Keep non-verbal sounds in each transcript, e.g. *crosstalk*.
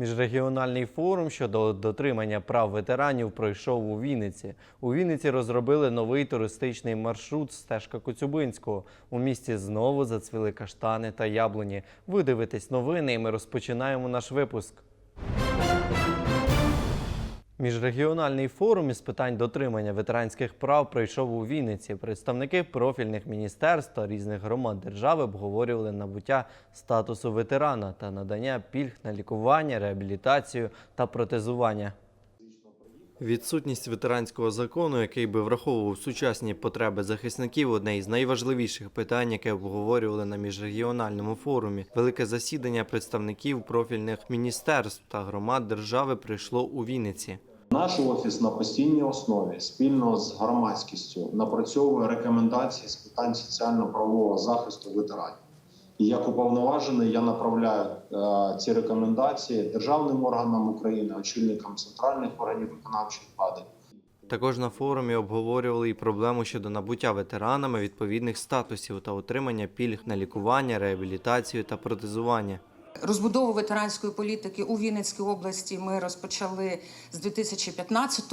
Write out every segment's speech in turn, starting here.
Міжрегіональний форум щодо дотримання прав ветеранів пройшов у Вінниці. У Вінниці розробили новий туристичний маршрут стежка Коцюбинського. У місті знову зацвіли каштани та яблуні. Ви дивитесь новини, і ми розпочинаємо наш випуск. Міжрегіональний форум із питань дотримання ветеранських прав пройшов у Вінниці. Представники профільних міністерств та різних громад держави обговорювали набуття статусу ветерана та надання пільг на лікування, реабілітацію та протезування. Відсутність ветеранського закону, який би враховував сучасні потреби захисників, одне із найважливіших питань, яке обговорювали на міжрегіональному форумі. Велике засідання представників профільних міністерств та громад держави прийшло у Вінниці. Наш офіс на постійній основі спільно з громадськістю напрацьовує рекомендації з питань соціально-правового захисту ветеранів. І як уповноважений, я направляю е, ці рекомендації державним органам України, очільникам центральних органів виконавчої влади. Також на форумі обговорювали і проблему щодо набуття ветеранами відповідних статусів та отримання пільг на лікування, реабілітацію та протезування. Розбудову ветеранської політики у Вінницькій області ми розпочали з 2015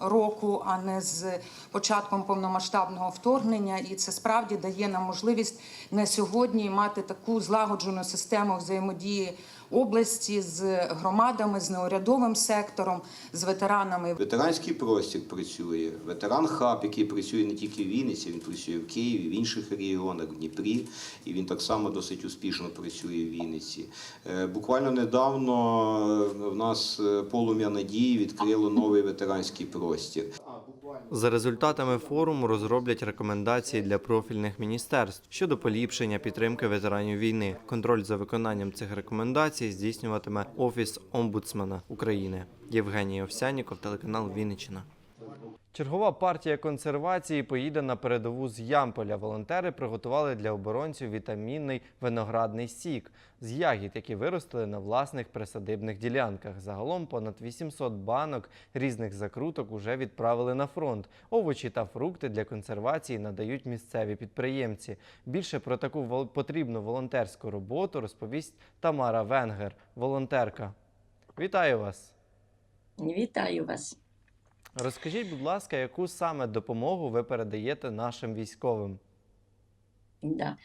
року, а не з початком повномасштабного вторгнення. І це справді дає нам можливість на сьогодні мати таку злагоджену систему взаємодії області з громадами, з неурядовим сектором, з ветеранами. Ветеранський простір працює, ветеран хаб, який працює не тільки в Вінниці, він працює в Києві, в інших регіонах, в Дніпрі, і він так само досить успішно працює в Вінниці. Е, Буквально недавно в нас е, полум'я надії відкрило новий ветеранський простір. За результатами форуму розроблять рекомендації для профільних міністерств щодо поліпшення підтримки ветеранів війни. Контроль за виконанням цих рекомендацій здійснюватиме Офіс омбудсмена України. Євгеній Овсяніков, телеканал Вінниччина. Чергова партія консервації поїде на передову з Ямполя. Волонтери приготували для оборонців вітамінний виноградний сік з ягід, які виростили на власних присадибних ділянках. Загалом понад 800 банок різних закруток уже відправили на фронт. Овочі та фрукти для консервації надають місцеві підприємці. Більше про таку потрібну волонтерську роботу розповість Тамара Венгер, волонтерка. Вітаю вас! Вітаю вас. Розкажіть, будь ласка, яку саме допомогу ви передаєте нашим військовим? Да.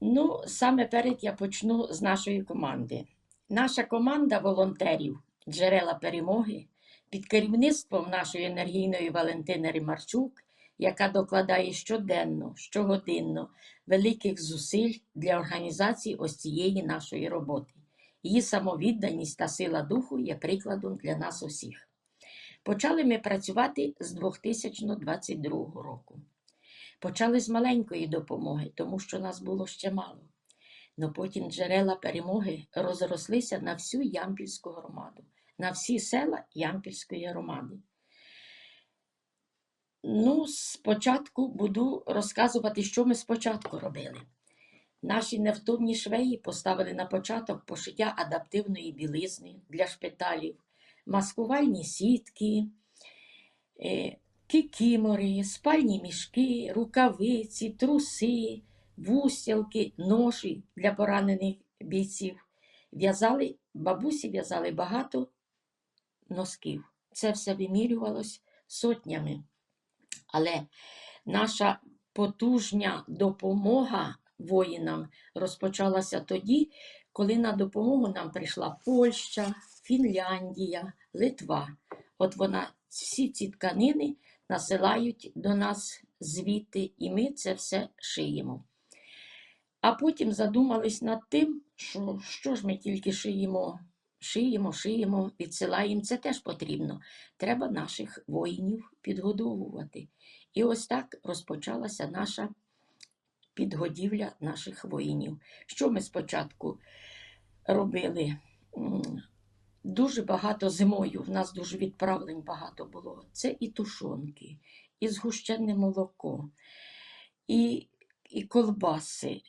Ну, саме перед я почну з нашої команди. Наша команда волонтерів Джерела перемоги під керівництвом нашої енергійної Валентини Римарчук, яка докладає щоденно, щогодинно великих зусиль для організації ось цієї нашої роботи. Її самовідданість та сила духу є прикладом для нас усіх. Почали ми працювати з 2022 року. Почали з маленької допомоги, тому що нас було ще мало. Но потім джерела перемоги розрослися на всю Ямпільську громаду, на всі села Ямпільської громади. Ну, спочатку буду розказувати, що ми спочатку робили. Наші невтомні швеї поставили на початок пошиття адаптивної білизни для шпиталів, маскувальні сітки, е, кікімори, спальні мішки, рукавиці, труси, вустілки, ноші для поранених бійців. В'язали, бабусі в'язали багато носків. Це все вимірювалось сотнями. Але наша потужня допомога воїнам розпочалася тоді, коли на допомогу нам прийшла Польща, Фінляндія, Литва. От вона всі ці тканини насилають до нас звідти, і ми це все шиємо. А потім задумались над тим, що, що ж ми тільки шиємо, шиємо, шиємо, відсилаємо. Це теж потрібно. Треба наших воїнів підгодовувати. І ось так розпочалася наша підгодівля наших воїнів. Що ми спочатку робили? Дуже багато зимою, в нас дуже відправлень багато було. Це і тушонки, і згущене молоко, і, і колбаси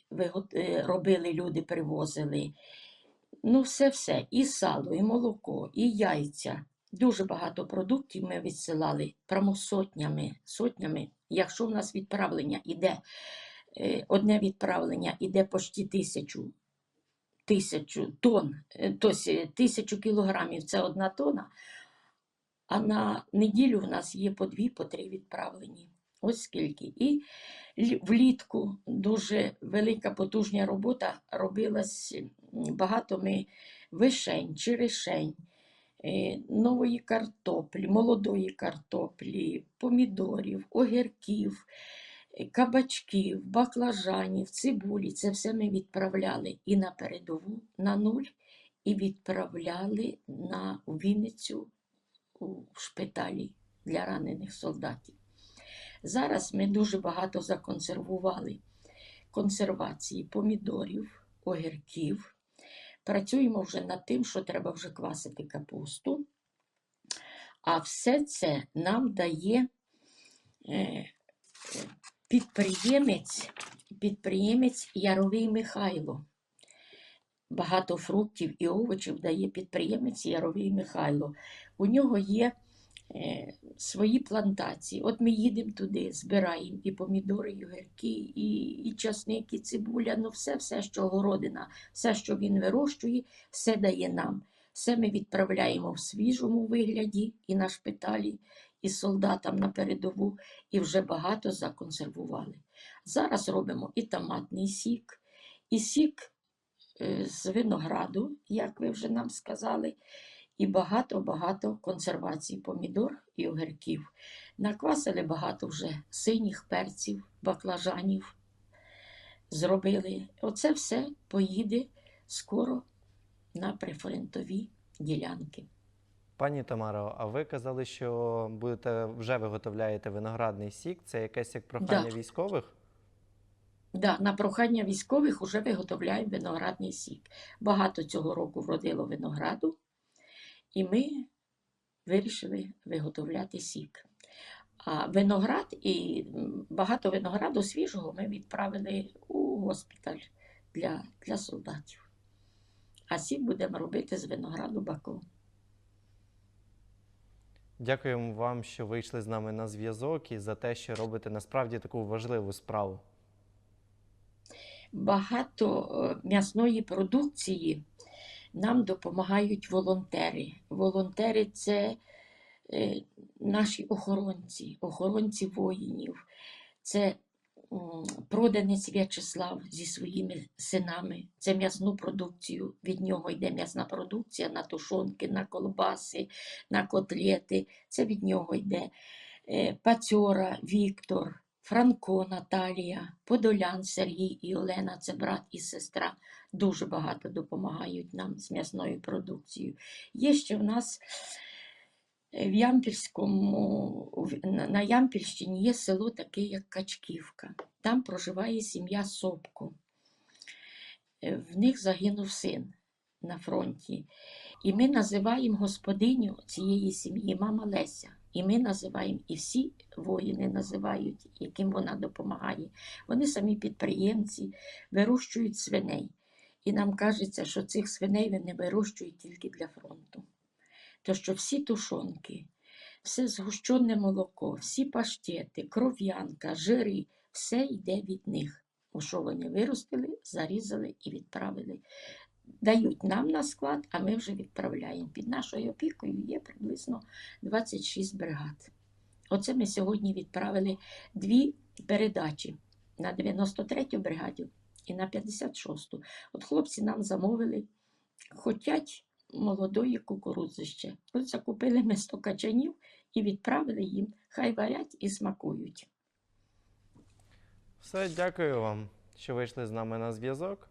е, робили люди, привозили. Ну, все-все, і сало, і молоко, і яйця. Дуже багато продуктів ми відсилали прямо сотнями. Якщо в нас відправлення іде, е, одне відправлення іде почти тисячу тисячу тонн, е, тобто тисячу кілограмів це одна тонна, а на неділю в нас є по дві, по три відправлені. Ось скільки. І влітку дуже велика потужна робота робилась. Багато ми вишень, черешень, е, нової картоплі, молодої картоплі, помідорів, огірків, е, кабачків, баклажанів, цибулі. Це все ми відправляли і на передову на нуль, і відправляли на Вінницю у шпиталі для ранених солдатів. Зараз ми дуже багато законсервували консервації помідорів, огірків. Працюємо вже над тим, що треба вже квасити капусту. А все це нам дає е, підприємець, підприємець Яровий Михайло. Багато фруктів і овочів дає підприємець Яровий Михайло. У нього є е, свої плантації. От ми їдемо туди, збираємо і помідори, і огірки, і, і часник, і цибуля, ну все, все, що городина, все, що він вирощує, все дає нам. Все ми відправляємо в свіжому вигляді і на шпиталі, і солдатам на передову, і вже багато законсервували. Зараз робимо і томатний сік, і сік е, з винограду, як ви вже нам сказали, і багато-багато консервацій помідор і огірків. Наквасили багато вже синіх перців, баклажанів. Зробили. Оце все поїде скоро на прифронтові ділянки. Пані Тамаро, а ви казали, що будете вже виготовляєте виноградний сік. Це якесь як прохання Да. військових? Да, на прохання військових вже виготовляємо виноградний сік. Багато цього року вродило винограду, і ми вирішили виготовляти сік. А виноград і багато винограду свіжого ми відправили у госпіталь для, для солдатів. А сік будемо робити з винограду баку. Дякуємо вам, що вийшли з нами на зв'язок і за те, що робите насправді таку важливу справу. багато е, м'ясної продукції нам допомагають волонтери. Волонтери це е, наші охоронці, охоронці воїнів. Це проданець В'ячеслав зі своїми синами. Це м'ясну продукцію. Від нього йде м'ясна продукція на тушонки, на колбаси, на котлети. Це від нього йде. Е, Пацьора Віктор, Франко Наталія, Подолян Сергій і Олена це брат і сестра. Дуже багато допомагають нам з м'ясною продукцією. Є ще в нас в Ямпільському, на- на Ямпільщині є село таке, як Качківка. Там проживає сім'я Сопко. Е, В них загинув син на фронті. І ми називаємо господиню цієї сім'ї мама Леся. І ми називаємо, і всі воїни називають, яким вона допомагає. Вони самі підприємці, вирощують свиней. І нам кажеться, що цих свиней вони вирощують тільки для фронту. То що всі тушонки, все згущене молоко, всі паштети, кров'янка, жири, все йде від них. У що вони виростили, зарізали і відправили. Дають нам на склад, а ми вже відправляємо. Під нашою опікою є приблизно 26 бригад. Оце ми сьогодні відправили дві передачі на 93-ю бригаду і на 56-ту. От хлопці нам замовили, хотять молодої кукурудзи ще. От закупили ми 100 качанів і відправили їм. Хай варять і смакують. Все, дякую вам, що вийшли з нами на зв'язок.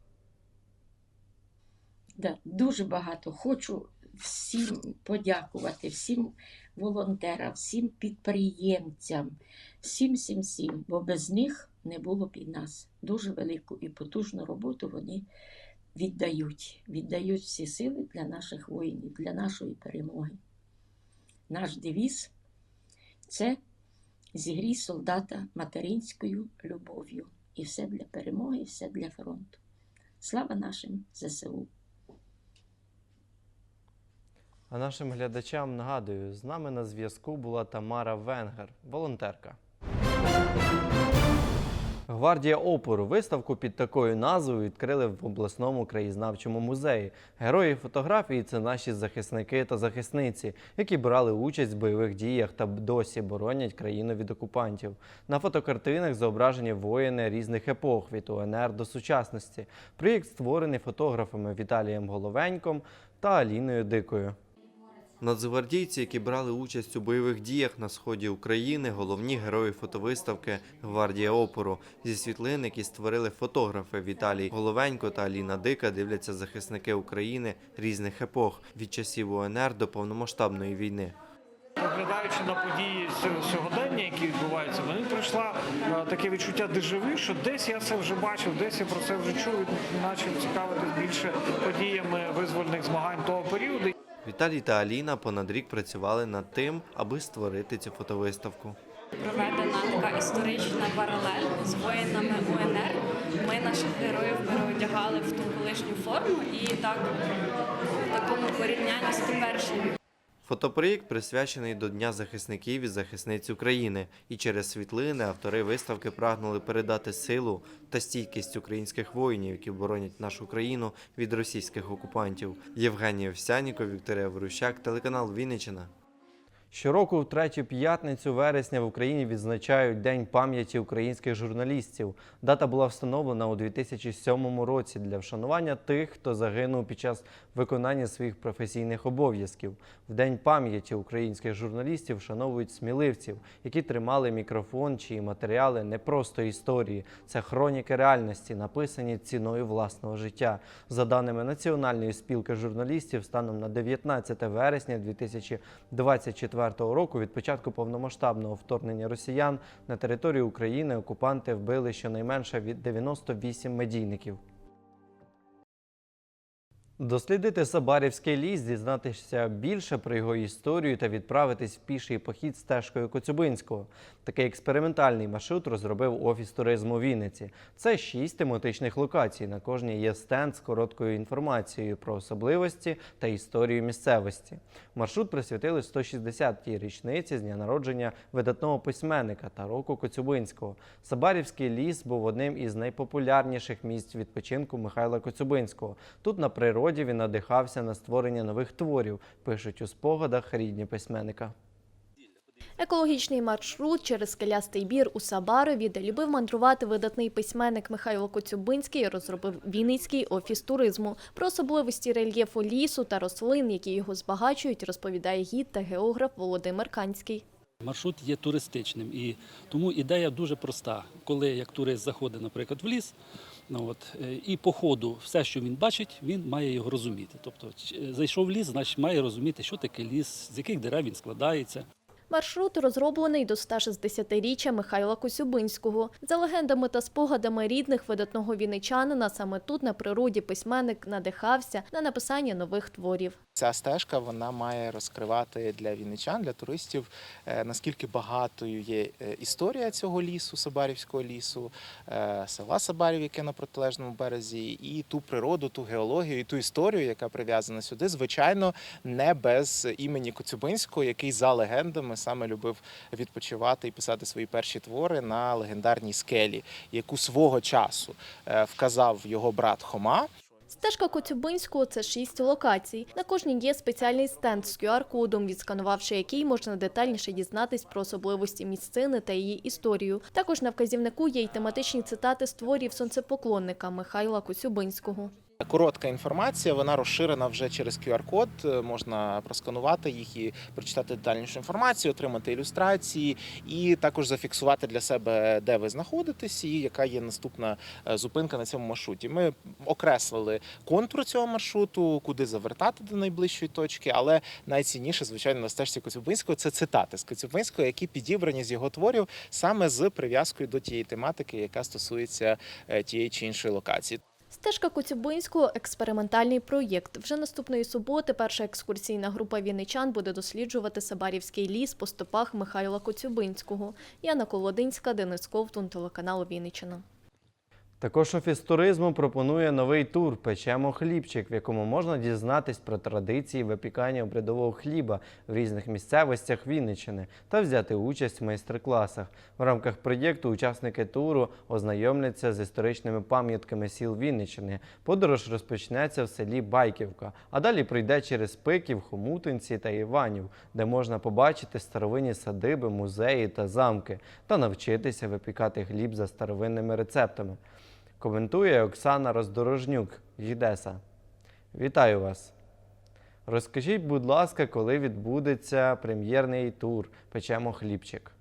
Да, дуже багато. Хочу всім подякувати, всім волонтерам, всім підприємцям, всім, всім, всім, бо без них не було б і нас. Дуже велику і потужну роботу вони віддають. Віддають всі сили для наших воїнів, для нашої перемоги. Наш девіз це зігрій солдата материнською любов'ю. І все для перемоги, і все для фронту. Слава нашим ЗСУ! А нашим глядачам нагадую, з нами на зв'язку була Тамара Венгер, волонтерка. Гвардія опору виставку під такою назвою відкрили в обласному краєзнавчому музеї. Герої фотографії це наші захисники та захисниці, які брали участь в бойових діях та досі боронять країну від окупантів. На фотокартинах зображені воїни різних епох від УНР до сучасності. Проєкт створений фотографами Віталієм Головеньком та Аліною Дикою. Нацгвардійці, які брали участь у бойових діях на сході України, головні герої фотовиставки Гвардія опору. Зі світлин, які створили фотографи Віталій Головенько та Аліна Дика, дивляться захисники України різних епох від часів УНР до повномасштабної війни. Поглядаючи на події сьогодення, які відбуваються, мені прийшла е, таке відчуття дежавю, що десь я це вже бачив, десь я про це вже чув, і почав цікавитись більше подіями визвольних змагань того періоду. Віталій та Аліна понад рік працювали над тим, аби створити цю фотовиставку. проведена така історична паралель з воїнами УНР. Ми наших героїв переодягали в ту колишню форму і так в такому порівнянні з теперішнім Фотопроєкт присвячений до Дня захисників і захисниць України, і через світлини автори виставки прагнули передати силу та стійкість українських воїнів, які боронять нашу країну від російських окупантів. Євгеній Овсяніков, Вікторія Ворущак, телеканал Вінниччина. Щороку в третю п'ятницю вересня в Україні відзначають День пам'яті українських журналістів. Дата була встановлена у 2007 році для вшанування тих, хто загинув під час виконання своїх професійних обов'язків. В День пам'яті українських журналістів вшановують сміливців, які тримали мікрофон, чиї матеріали не просто історії, це хроніки реальності, написані ціною власного життя. За даними Національної спілки журналістів, станом на 19 вересня 2024 року, від початку повномасштабного вторгнення росіян на територію України окупанти вбили щонайменше від 98 медійників. Дослідити Сабарівський ліс, дізнатися більше про його історію та відправитись в піший похід стежкою Коцюбинського. Такий експериментальний маршрут розробив офіс туризму Вінниці. Це шість тематичних локацій. На кожній є стенд з короткою інформацією про особливості та історію місцевості. Маршрут присвятили 160-й річниці з дня народження видатного письменника та року Коцюбинського. Сабарівський ліс був одним із найпопулярніших місць відпочинку Михайла Коцюбинського. Тут на природі він надихався на створення нових творів, пишуть у спогадах рідні письменника. Екологічний маршрут через скелястий бір у Сабарові, де любив мандрувати видатний письменник Михайло Коцюбинський, розробив Вінницький офіс туризму. Про особливості рельєфу лісу та рослин, які його збагачують, розповідає гід та географ Володимир Канський. Маршрут є туристичним, і тому ідея дуже проста. Коли як турист заходить, наприклад, в ліс, ну от е, і по ходу все, що він бачить, він має його розуміти. Тобто, е, зайшов в ліс, значить має розуміти, що таке ліс, з яких дерев він складається. Маршрут розроблений до 160-річчя Михайла Коцюбинського. За легендами та спогадами рідних видатного вінничанина, саме тут на природі письменник надихався на написання нових творів. Ця стежка вона має розкривати для вінничан, для туристів, е, наскільки багатою є е, історія цього лісу, Сабарівського лісу, е, села Сабарів, яке на протилежному березі, і ту природу, ту геологію, і ту історію, яка прив'язана сюди. Звичайно, не без імені Коцюбинського, який за легендами саме любив відпочивати і писати свої перші твори на легендарній скелі, яку свого часу е, вказав його брат Хома. Стежка Коцюбинського – це шість локацій. На кожній є спеціальний стенд з QR-кодом, відсканувавши який можна детальніше дізнатись про особливості місцини та її історію. Також на вказівнику є й тематичні цитати з творів сонцепоклонника Михайла Коцюбинського. Коротка інформація, вона розширена вже через QR-код. е, Можна просканувати їх і прочитати детальнішу інформацію, отримати ілюстрації, і також зафіксувати для себе, де ви знаходитесь, і яка є наступна е, зупинка на цьому маршруті. Ми окреслили контур цього маршруту, куди завертати до найближчої точки. Але найцінніше, звичайно, на стежці Коцюбинського це цитати з Коцюбинського, які підібрані з його творів саме з прив'язкою до тієї тематики, яка стосується е, тієї чи іншої локації. Стежка Коцюбинського – експериментальний проєкт. Вже наступної суботи перша екскурсійна група вінничан буде досліджувати Сабарівський ліс по стопах Михайла Коцюбинського. Яна Колодинська, Денис Ковтун, телеканал Вінниччина. Також офіс туризму пропонує новий тур Печемо хлібчик, в якому можна дізнатись про традиції випікання обрядового хліба в різних місцевостях Вінниччини та взяти участь в майстер-класах. В рамках проєкту учасники туру ознайомляться з історичними пам'ятками сіл Вінниччини. Подорож розпочнеться в селі Байківка, а далі пройде через Пиків, Хомутинці та Іванів, де можна побачити старовинні садиби, музеї та замки та навчитися випікати хліб за старовинними рецептами. Коментує Оксана Роздорожнюк, Гідеса. Вітаю вас! Розкажіть, будь ласка, коли відбудеться прем'єрний тур Печемо хлібчик.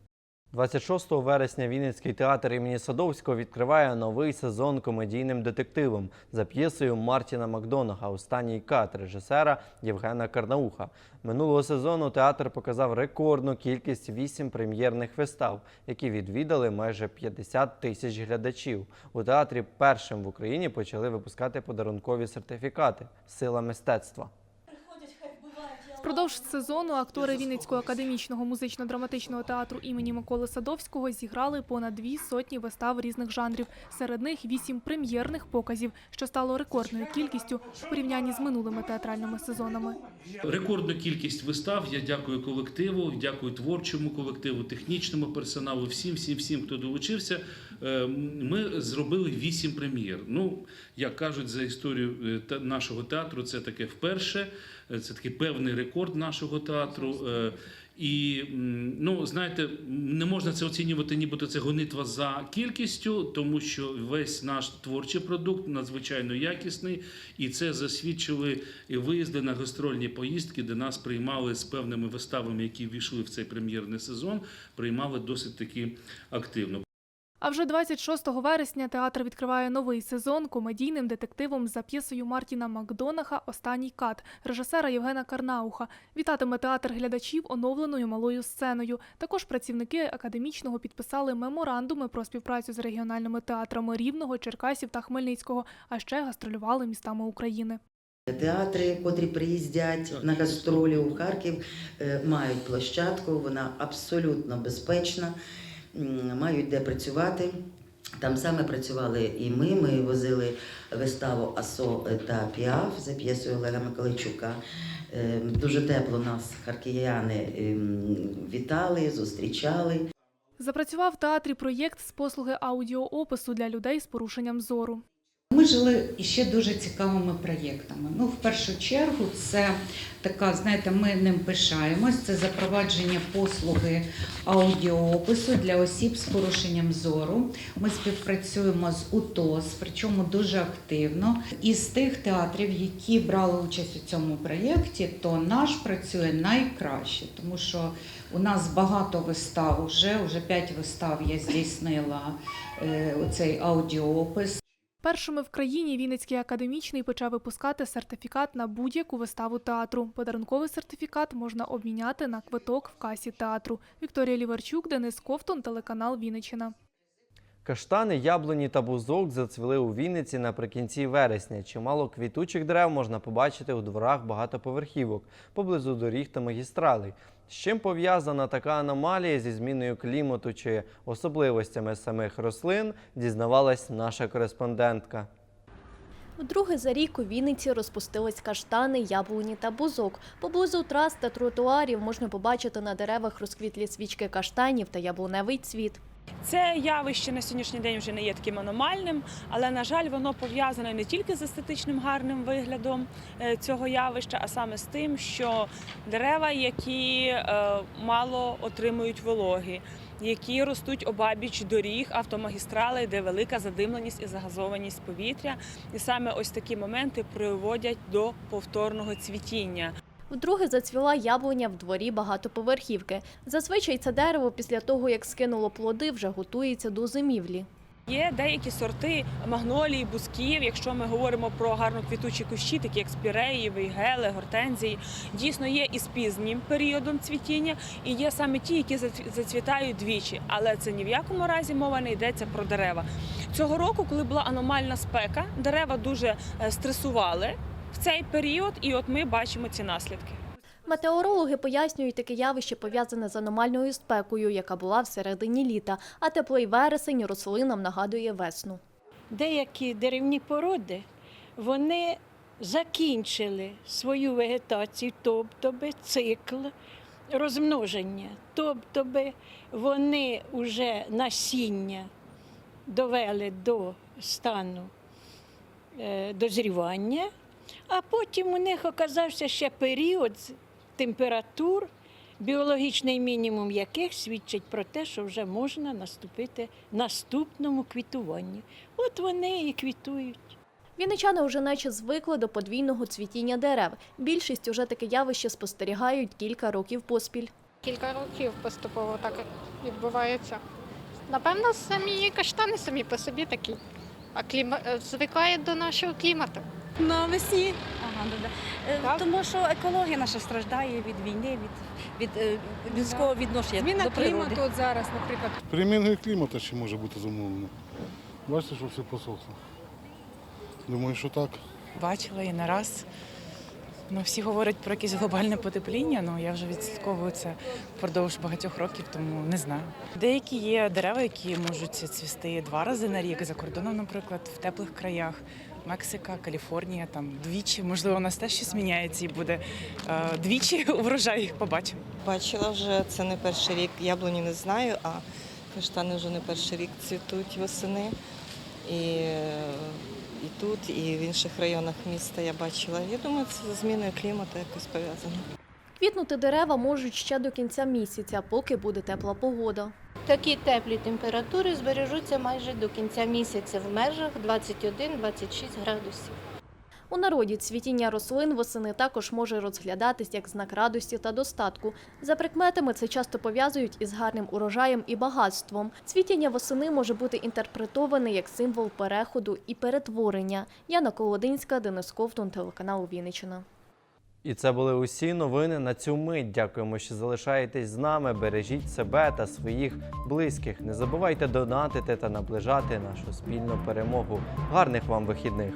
26 вересня Вінницький театр імені Садовського відкриває новий сезон комедійним детективом за п'єсою Мартіна Макдонага Останній кат режисера Євгена Карнауха. Минулого сезону театр показав рекордну кількість 8 прем'єрних вистав, які відвідали майже 50 тисяч глядачів. У театрі першим в Україні почали випускати подарункові сертифікати Сила мистецтва. Впродовж сезону актори Вінницького академічного музично-драматичного театру імені Миколи Садовського зіграли понад дві сотні вистав різних жанрів. Серед них вісім прем'єрних показів, що стало рекордною кількістю в порівнянні з минулими театральними сезонами. Рекордну кількість вистав. Я дякую колективу, дякую творчому колективу, технічному персоналу, всім, всім, всім, хто долучився. Е, Ми зробили вісім прем'єр. Ну, як кажуть, за історію е, нашого театру, це таке вперше. Е, Це такий певний рекорд нашого театру. І ну знаєте, не можна це оцінювати, нібито це гонитва за кількістю, тому що весь наш творчий продукт надзвичайно якісний, і це засвідчили і виїзди на гастрольні поїздки, де нас приймали з певними виставами, які ввійшли в цей прем'єрний сезон, приймали досить таки активно. А вже 26 вересня театр відкриває новий сезон комедійним детективом за п'єсою Мартіна Макдонаха Останній кат режисера Євгена Карнауха. Вітатиме театр глядачів оновленою малою сценою. Також працівники академічного підписали меморандуми про співпрацю з регіональними театрами Рівного, Черкасів та Хмельницького, а ще гастролювали містами України. Театри, котрі приїздять на гастролі у Харків, е, мають площадку, вона абсолютно безпечна, мають де працювати. Там саме працювали і ми. Ми возили виставу Асо та Піаф за п'єсою Олега Миколайчука. Е, Дуже тепло нас харків'яни ем, вітали, зустрічали. Запрацював в театрі проєкт з послуги аудіоопису для людей з порушенням зору. Ми жили іще дуже цікавими проєктами. Ну, в першу чергу, це така, знаєте, ми ним пишаємось. Це запровадження послуги аудіоопису для осіб з порушенням зору. Ми співпрацюємо з УТОС, причому дуже активно. Із тих театрів, які брали участь у цьому проєкті, то наш працює найкраще, тому що у нас багато вистав уже, уже п'ять вистав я здійснила е, оцей аудіоопис. Першими в країні Вінницький академічний почав випускати сертифікат на будь-яку виставу театру. Подарунковий сертифікат можна обміняти на квиток в касі театру. Вікторія Ліварчук, Денис Ковтун, телеканал Вінниччина. Каштани, яблуні та бузок зацвіли у Вінниці наприкінці вересня. Чимало квітучих дерев можна побачити у дворах багатоповерхівок поблизу доріг та магістралей. З чим пов'язана така аномалія зі зміною клімату чи особливостями самих рослин, дізнавалась наша кореспондентка. Вдруге за рік у Вінниці розпустились каштани, яблуні та бузок. Поблизу трас та тротуарів можна побачити на деревах розквітлі свічки каштанів та яблуневий цвіт. Це явище на сьогоднішній день вже не є таким аномальним, але на жаль, воно пов'язане не тільки з естетичним гарним виглядом е, цього явища, а саме з тим, що дерева, які е, мало отримують вологи, які ростуть обабіч доріг, автомагістралей, де велика задимленість і загазованість повітря, і саме ось такі моменти приводять до повторного цвітіння. Вдруге зацвіла яблуня в дворі багатоповерхівки. Зазвичай це дерево після того, як скинуло плоди, вже готується до зимівлі. Є деякі сорти магнолії, бусків. Якщо ми говоримо про гарно квітучі кущі, такі як спіреї, вейгели, гортензії, дійсно є і з пізнім періодом цвітіння, і є саме ті, які зацві- зацвітають двічі. Але це ні в якому разі мова не йдеться про дерева. Цього року, коли була аномальна спека, дерева дуже е, стресували в цей період, і от ми бачимо ці наслідки. Метеорологи пояснюють таке явище пов'язане з аномальною спекою, яка була в середині літа, а теплий вересень рослинам нагадує весну. деякі деревні породи вони закінчили свою вегетацію, тобто би цикл розмноження, тобто би вони вже насіння довели до стану е, дозрівання, а потім у них оказався ще період з- температур, біологічний мінімум яких свідчить про те, що вже можна наступити наступному квітуванню. От вони і квітують. Вінничани вже наче звикли до подвійного цвітіння дерев. Більшість уже таке явище спостерігають кілька років поспіль. Кілька років поступово так відбувається. Напевно, самі каштани самі по собі такі, а кліма... звикають до нашого клімату. Навесні. Ага, да. Е, Тому що екологія наша страждає від війни, від, від е, людського відношення Зміна до природи. клімату от зараз, наприклад. Переміною клімату ще може бути замовлено. Бачите, що все посохло. Думаю, що так. Бачила і не раз. Ну, всі говорять про якесь глобальне потепління, ну я вже відслідковую це впродовж багатьох років, тому не знаю. Деякі є дерева, які можуть цвісти два рази на рік за кордоном, наприклад, в теплих краях. Мексика, Каліфорнія, там двічі. Можливо, у нас теж щось міняється і буде е, двічі *laughs* урожай. Побачимо. Бачила вже це не перший рік. Яблуні не знаю, а каштани вже не перший рік цвітуть восени. І, і тут, і в інших районах міста я бачила. Я думаю, це зміною клімату якось пов'язано. Квітнути дерева можуть ще до кінця місяця, поки буде тепла погода. Такі теплі температури збережуться майже до кінця місяця в межах 21-26 градусів. У народі цвітіння рослин восени також може розглядатись як знак радості та достатку. За прикметами це часто пов'язують із гарним урожаєм і багатством. Цвітіння восени може бути інтерпретоване як символ переходу і перетворення. Яна Колодинська, Денис Ковтун, телеканал Вінниччина. І це були усі новини на цю мить. Дякуємо, що залишаєтесь з нами. Бережіть себе та своїх близьких. Не забувайте донатити та наближати нашу спільну перемогу. Гарних вам вихідних!